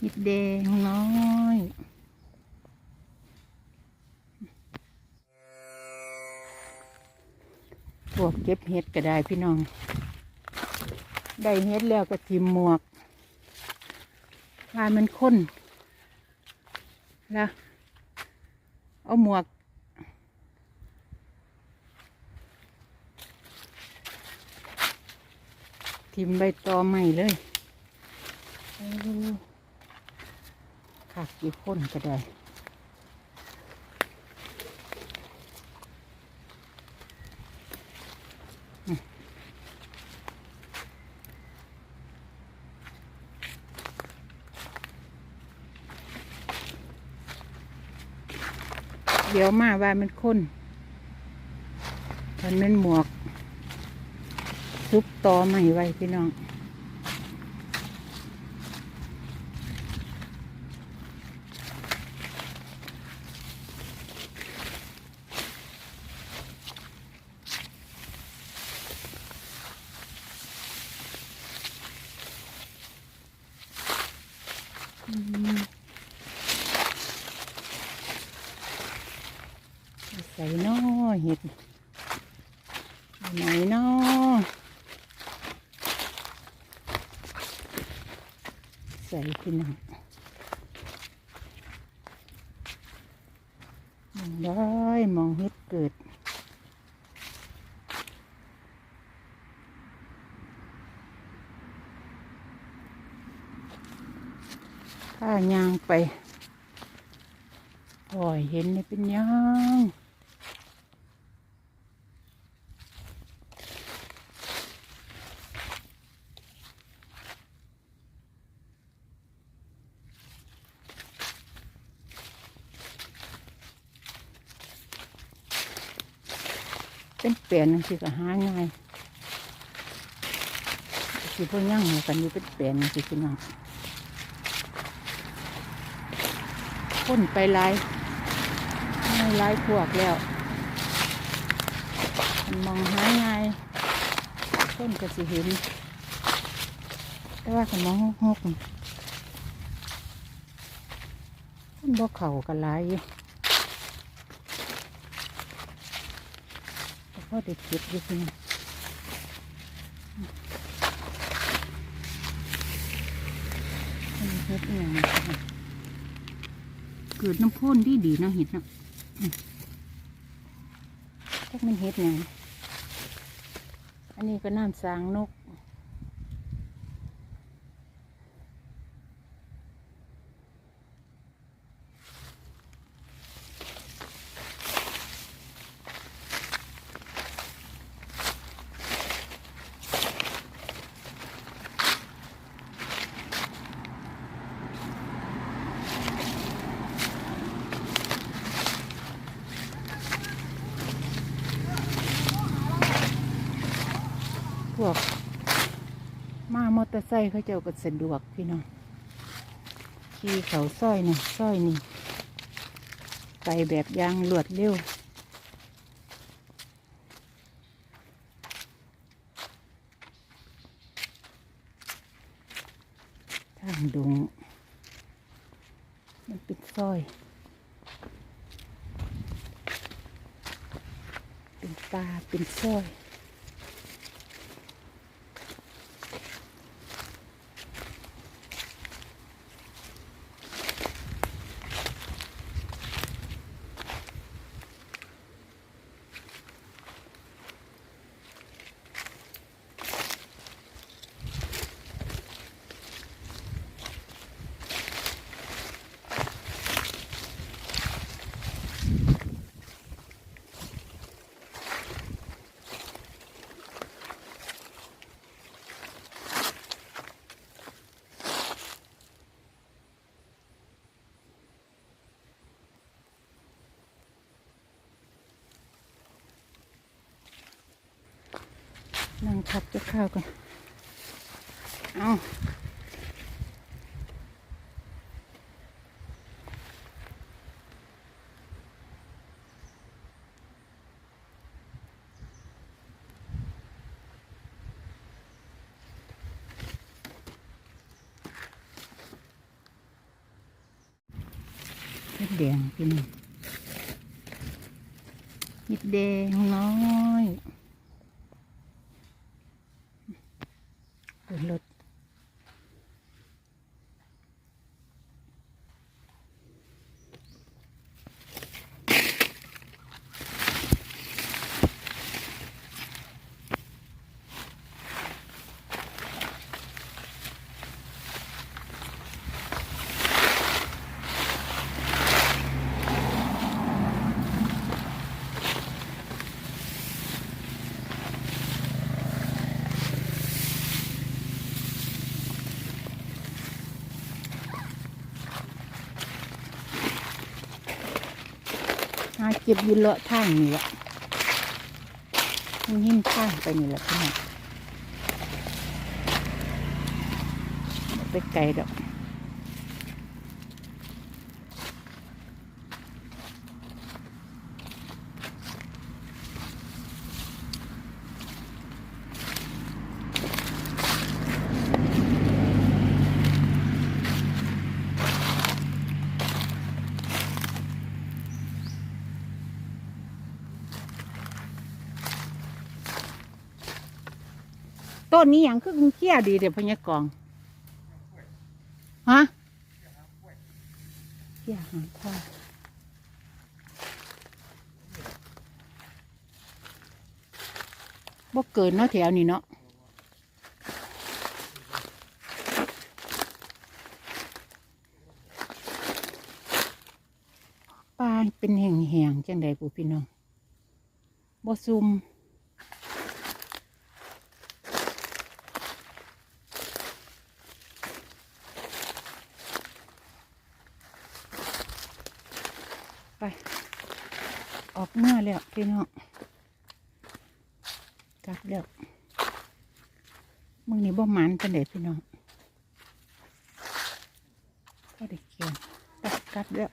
หิดแดงน้อยพวกเก็บเห็ดก็ได้พี่น้อง ได้เห็ดแล้วก็ทิมหมวกลายมันข้นแล้วเอาหมวก ทิมใบตอใหม่เลย โอ้ขักกี่คนก็ได้เดี๋ยวมาว่ามันข้นมันเป็นหมวกซุปตอใหม่ไว้พี่น้อง ใส่น้อเห็ดไหนน้อใส่พี่น้องมองได้มองเห็ดเกิด ข้ายางไปโอ้ยเห็นนี่เป็นยังเป็นเปลี่ยนสิก็หาง่ายสิพวกย่างเหมือนกันอยู่เป็นเปลี่ยนสิพี่น้อง คนไปหลายไม่หลายพวกแล้วมองหาไง่ายคนก็สิเห็น แต่ว่าคันมองหกๆนี่นบ่เข่ากันหลายอยู่แต่อเด็กเก็บอยู่พี่น้องอันนี้เฮ็ดอย่างนี้ เกิดน้ำพ่นดีดีเนาะเห็ดเนาะอืมจักมันเห็ดไงอันนี้ก็น้ำสางนก วก มามอเตอร์ไซค์เขาเจ้าก็สะดวกพี่น้องขี่เขาซอยนี่ซอยนี่ไปแบบยางรวดเร็วทางดงมันเป็นซอยเป็นป่าเป็นซอย นั่งพักจะข้าวกันเอาเห็ดแดงพี่น้องเห็ดแดงน้อย หาเก็บยืนเลาะทางนี่แหละมันหิ้มทางไปนี่แหละพี่น้องไปไกลดอก ต้นนี้อย่างคือเขี้ยดีเดี๋ยวพญากองฮะเขี้ยหางพ่อบ่เกินเนาะแถวนี้เนาะปลาเป็นแห่งๆจังใดปูพี่น้องบ่ซุ่ม ออกเมื่อแล้วพี่น้องกลับแล้วมึงนี่บ่หมันกันเด็พี่น้องก็ได้เกี่ยวตัดกลับแล้ว